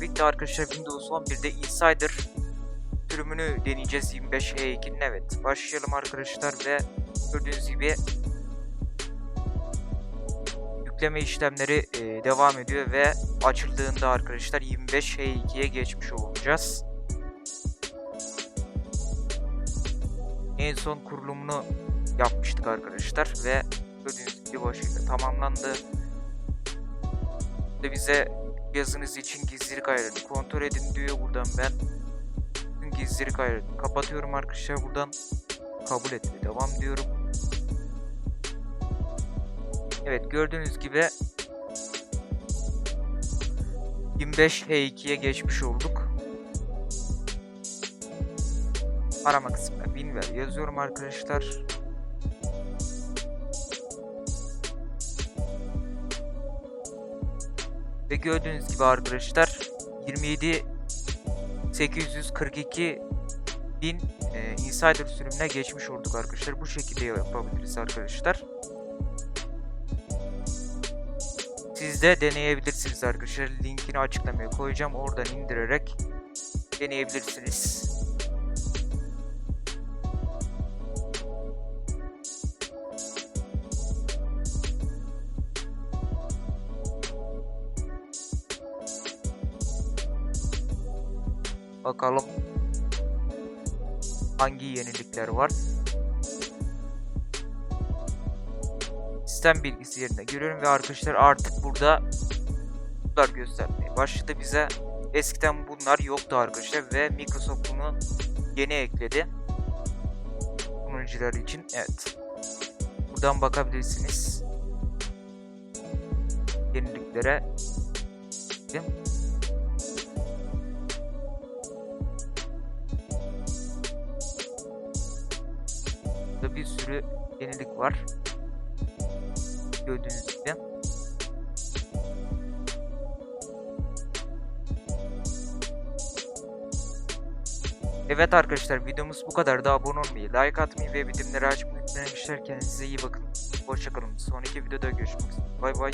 birlikte arkadaşlar Windows 11'de Insider sürümünü deneyeceğiz 25H2'nin evet. Başlayalım arkadaşlar ve gördüğünüz gibi yükleme işlemleri e, devam ediyor ve açıldığında arkadaşlar 25H2'ye geçmiş olacağız. En son kurulumunu yapmıştık arkadaşlar ve gördüğünüz gibi başıyla tamamlandı. Ve bize yazınız için gizlilik ayarını kontrol edin diyor buradan ben. Gizlilik ayarını kapatıyorum arkadaşlar buradan. Kabul et devam diyorum. Evet gördüğünüz gibi 25 H2'ye geçmiş olduk. Arama kısmına WinWare yazıyorum arkadaşlar. Ve gördüğünüz gibi arkadaşlar 27 842 bin e, insider sürümüne geçmiş olduk arkadaşlar. Bu şekilde yapabiliriz arkadaşlar. Siz de deneyebilirsiniz arkadaşlar. Linkini açıklamaya koyacağım. Oradan indirerek deneyebilirsiniz. Bakalım hangi yenilikler var. Sistem bilgisi yerine görüyorum ve arkadaşlar artık burada bunlar göstermeye başladı bize. Eskiden bunlar yoktu arkadaşlar ve Microsoft bunu yeni ekledi. Kullanıcılar için evet. Buradan bakabilirsiniz. Yeniliklere. Değil mi? Burada bir sürü yenilik var. Gördüğünüz gibi. Evet arkadaşlar videomuz bu kadar. Da abone olmayı, like atmayı ve bildirimleri açmayı unutmayın. Kendinize iyi bakın. Hoşçakalın. Sonraki videoda görüşmek üzere. Bay bay.